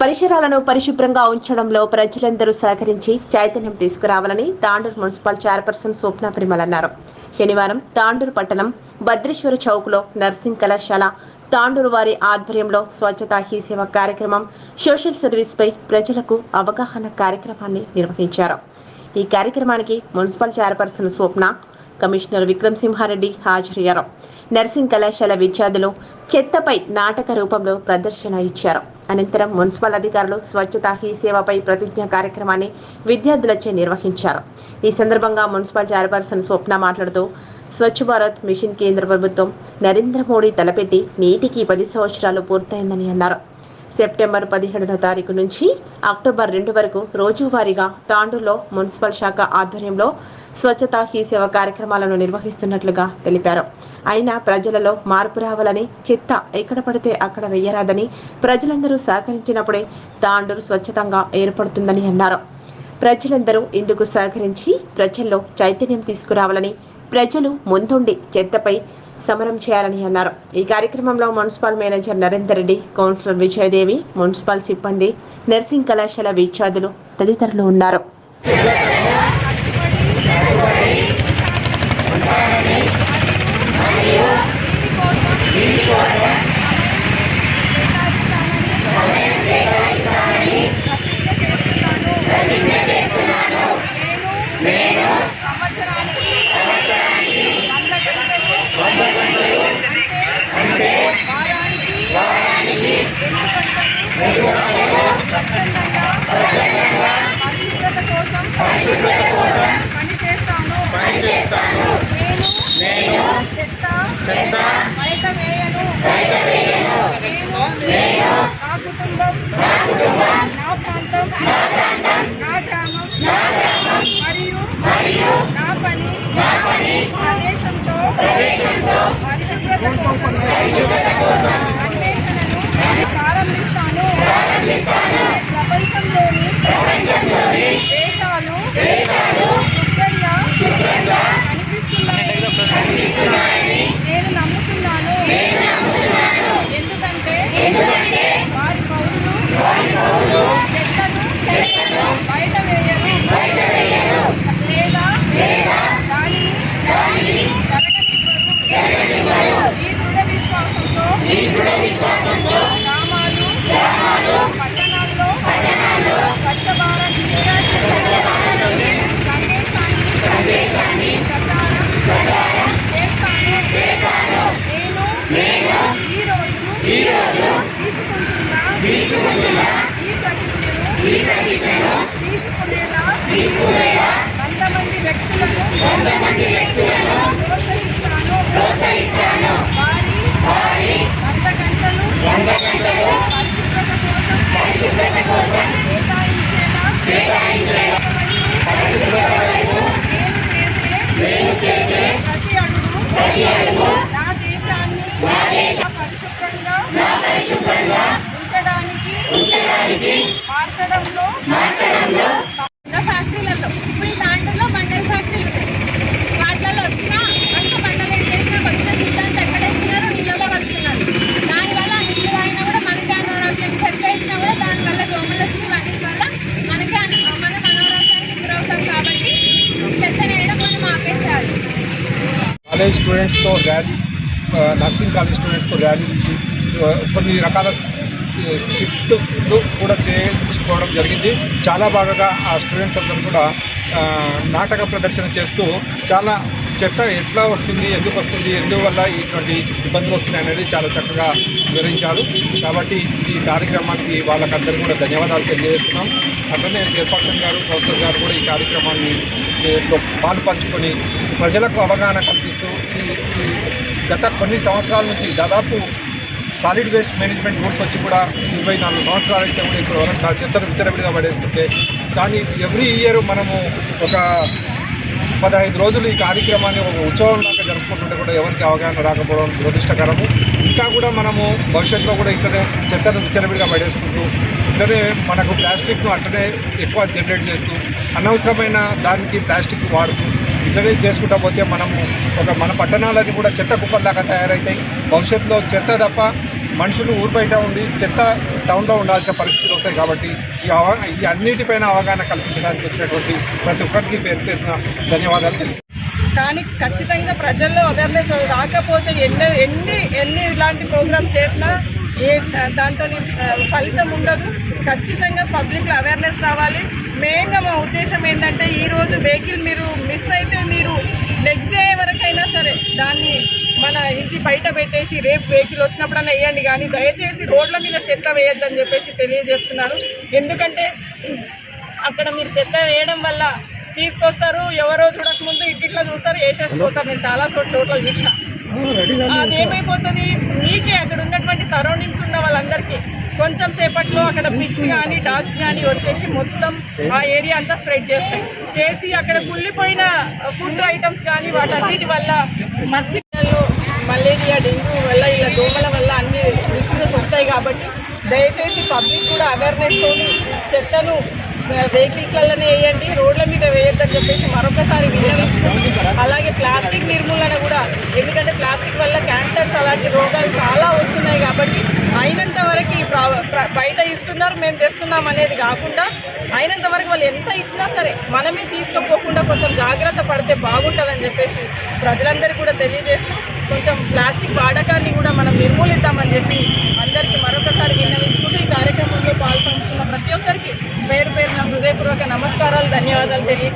పరిసరాలను పరిశుభ్రంగా ఉంచడంలో ప్రజలందరూ సహకరించి చైతన్యం తీసుకురావాలని తాండూరు మున్సిపల్ చైర్పర్సన్ స్వప్న పరిమల్ అన్నారు. శనివారం తాండూరు పట్టణం భద్రేశ్వర చౌక్లో నర్సింగ్ కళాశాల తాండూరు వారి ఆధ్వర్యంలో స్వచ్ఛతా హీ సేవ కార్యక్రమం సోషల్ సర్వీస్పై ప్రజలకు అవగాహన కార్యక్రమాన్ని నిర్వహించారు. ఈ కార్యక్రమానికి municipal chairperson Swapna commissioner Vikram Simhareddy హాజరయ్యారు. నర్సింగ్ కళాశాల విద్యార్థులు చెత్తపై నాటక రూపంలో ప్రదర్శన ఇచ్చారు. అనంతరం మున్సిపల్ అధికారులు స్వచ్ఛతా హీ సేవపై ప్రతిజ్ఞ కార్యక్రమాన్ని విద్యార్థులచే నిర్వహించారు. ఈ సందర్భంగా మున్సిపల్ చైర్పర్సన్ స్వప్న మాట్లాడుతూ స్వచ్ఛ భారత్ మిషన్ కేంద్ర ప్రభుత్వం నరేంద్ర మోడీ తలపెట్టి నేటికి పది సంవత్సరాలు పూర్తయిందని అన్నారు. సెప్టెంబర్ పదిహేడవ తారీఖు నుంచి అక్టోబర్ రెండు వరకు రోజువారీగా తాండూరులో మున్సిపల్ శాఖ ఆధ్వర్యంలో స్వచ్ఛతా హీ సేవ కార్యక్రమాలను నిర్వహిస్తున్నట్లుగా తెలిపారు. అయినా ప్రజలలో మార్పు రావాలని చెత్త ఎక్కడ పడితే అక్కడ వెయ్యరాదని ప్రజలందరూ సహకరించినప్పుడే తాండూరు స్వచ్ఛతంగా ఏర్పడుతుందని అన్నారు. ప్రజలందరూ ఇందుకు సహకరించి ప్రజల్లో చైతన్యం తీసుకురావాలని ప్రజలు ముందుండి చెత్తపై సమరం చేయాలని అన్నారు. ఈ కార్యక్రమంలో municipal manager Narender Reddy councillor Vijayadevi municipal సిబ్బంది నర్సింగ్ కళాశాల విద్యార్థులు తదితరులు ఉన్నారు నేను సంవత్సరానికి వంద గంటలు అంటే వారానికి రెండు గంటలు స్వచ్ఛందంగా పరిశుభ్రత కోసం పని చేస్తాను నేను చెత్త బయట వేయను. నేను నా కుటుంబం నా ప్రాంతం నా గ్రామం మరియు నా పని ప్రదేశంతో పరిశుభ్రత తీసుకుంటున్న ఈ ప్రతిజ్ఞను తీసుకునేలా వంద మంది వ్యక్తులను ప్రోత్సహిస్తాను వారి వంద గంటలు పరిశుభ్రత కోసం కేటాయించేలా పరిశుభ్రత వైపు నేను చేసే ప్రతి అడుగు నా దేశాన్ని పరిశుభ్రంగా ఉంచడానికి మార్చడంలో ఇంకా ఫ్యాక్టరీలలో ఇప్పుడు ఈ దాంట్లో బండల ఫ్యాక్టరీలు ఉన్నాయి వాటిలలో వచ్చిన అంత బండలు ఏం చేసినా వచ్చిన సిద్ధాంతం ఎక్కడ వేస్తున్నారు నీళ్ళలో కలుపుతున్నారు దానివల్ల ఆ నీళ్ళు తాగినా కూడా మనకే అనారోగ్యం చెత్త వేసినా కూడా దానివల్ల దోమలు వచ్చి వాటి వల్ల మనకే అన- మనం అనారోగ్యానికి గురవుతాం కాబట్టి చెత్త వేయడం మనం ఆపేసేయాలి కాలేజ్ స్టూడెంట్స్తో ర్యాలీ నర్సింగ్ కాలేజ్ స్టూడెంట్స్తో ర్యాలీ నుంచి కొన్ని రకాల స్క్రిప్ట్లు కూడా చేయించుకోవడం జరిగింది. చాలా బాగా ఆ స్టూడెంట్స్ అందరూ కూడా నాటక ప్రదర్శన చేస్తూ చాలా చెత్త ఎట్లా వస్తుంది ఎందుకు వస్తుంది ఎందువల్ల ఇటువంటి ఇబ్బందులు వస్తున్నాయి అనేది చాలా చక్కగా వివరించారు. కాబట్టి ఈ కార్యక్రమానికి వాళ్ళకందరూ కూడా ధన్యవాదాలు తెలియజేస్తున్నాం. అట్లనే చైర్పర్సన్ గారు కౌన్సిలర్ గారు కూడా ఈ కార్యక్రమాన్ని పాలు పంచుకొని ప్రజలకు అవగాహన కల్పిస్తూ ఈ గత కొన్ని సంవత్సరాల నుంచి దాదాపు సాలిడ్ వేస్ట్ మేనేజ్మెంట్ రూల్స్ వచ్చి కూడా ఇరవై నాలుగు సంవత్సరాలు అయితే కూడా ఇప్పుడు వరకు చెత్తను పడేస్తుంటే కానీ ఎవ్రీ ఇయర్ మనము ఒక పదహైదు రోజులు ఈ కార్యక్రమాన్ని ఒక ఉత్సవం లాగా జరుపుకుంటుంటే కూడా ఎవరికి అవగాహన రాకపోవడం దురదృష్టకరము. ఇంకా కూడా మనము భవిష్యత్తులో కూడా ఇక్కడే చెత్తను విచ్చలవిడిగా పడేస్తుంటూ ఇక్కడే మనకు ప్లాస్టిక్ను అట్టనే ఎక్కువ జనరేట్ చేస్తూ అనవసరమైన దానికి ప్లాస్టిక్ వాడుతూ ఇక్కడే చేసుకుంటా పోతే మనము ఒక మన పట్టణాలన్నీ కూడా చెత్త కుప్పల్లాగా తయారవుతాయి భవిష్యత్తులో చెత్త తప్ప మనుషులు ఊరు బయట ఉండి చెత్త టౌన్లో ఉండాల్సిన పరిస్థితులు వస్తాయి కాబట్టి ఈ అవ ఈ అన్నిటిపైన అవగాహన కల్పించడానికి వచ్చినటువంటి ప్రతి ఒక్కరికి పేరు పేరున ధన్యవాదాలు కానీ ఖచ్చితంగా ప్రజల్లో అవేర్నెస్ రాకపోతే ఎన్ని ఎన్ని ఎన్ని ఇలాంటి ప్రోగ్రామ్స్ చేసినా ఏ దాంతో ఫలితం ఉండదు. ఖచ్చితంగా పబ్లిక్లో అవేర్నెస్ రావాలి. మెయిన్గా మా ఉద్దేశం ఏంటంటే ఈరోజు వెహికల్ మీరు మిస్ అయితే మీరు నెక్స్ట్ డే వరకైనా సరే దాన్ని మన ఇంటి బయట పెట్టేసి రేపు వెహికల్ వచ్చినప్పుడన్నా వేయండి కానీ దయచేసి రోడ్ల మీద చెత్త వేయద్దని చెప్పేసి తెలియజేస్తున్నారు. ఎందుకంటే అక్కడ మీరు చెత్త వేయడం వల్ల తీసుకొస్తారు ఎవరో చూడకముందు ఇట్లా చూస్తారు వేసేసిపోతారు. నేను చాలా చోట్ల చోట్ల చూసిన. అదేమైపోతుంది మీకే అక్కడ ఉన్నటువంటి సరౌండింగ్స్ ఉన్న వాళ్ళందరికీ కొంచెం సేపట్లో అక్కడ పిక్స్ కానీ డాగ్స్ కానీ వచ్చేసి మొత్తం ఆ ఏరియా అంతా స్ప్రెడ్ చేస్తాయి చేసి అక్కడ కుళ్ళిపోయిన ఫుడ్ ఐటమ్స్ కానీ వాటన్నిటి వల్ల మస్కి మలేరియా డెంగ్యూ వల్ల ఇలా దోమల వల్ల అన్ని డిసీజెస్ వస్తాయి కాబట్టి దయచేసి పబ్లిక్ కూడా అవేర్నెస్ తోని చెత్తను వెహికల్స్లలోనే వేయండి రోడ్ల మీద వేయొద్దని చెప్పేసి మరొకసారి విన్నవించుకుంటూ అలాగే ప్లాస్టిక్ నిర్మూలన కూడా ఎందుకంటే ప్లాస్టిక్ వల్ల క్యాన్సర్స్ అలాంటి రోగాలు చాలా వస్తున్నాయి కాబట్టి అయినంత వరకు ఈ బయట ఇస్తున్నారు మేము తెస్తున్నాం అనేది కాకుండా అయినంత వరకు వాళ్ళు ఎంత ఇచ్చినా సరే మనమే తీసుకుపోకుండా కొంచెం జాగ్రత్త పడితే బాగుంటుందని చెప్పేసి ప్రజలందరికీ కూడా తెలియజేస్తూ కొంచెం ప్లాస్టిక్ వాడకాన్ని కూడా మనం నిర్మూలిద్దామని చెప్పి అందరికీ మరొకసారి విన్నవించుకుంటూ ఈ కార్యక్రమంలో పాల్పంచుకున్న ప్రతి ఒక్కరికి పేరు పేరున హృదయపూర్వక నమస్కారాలు ధన్యవాదాలు తెలియ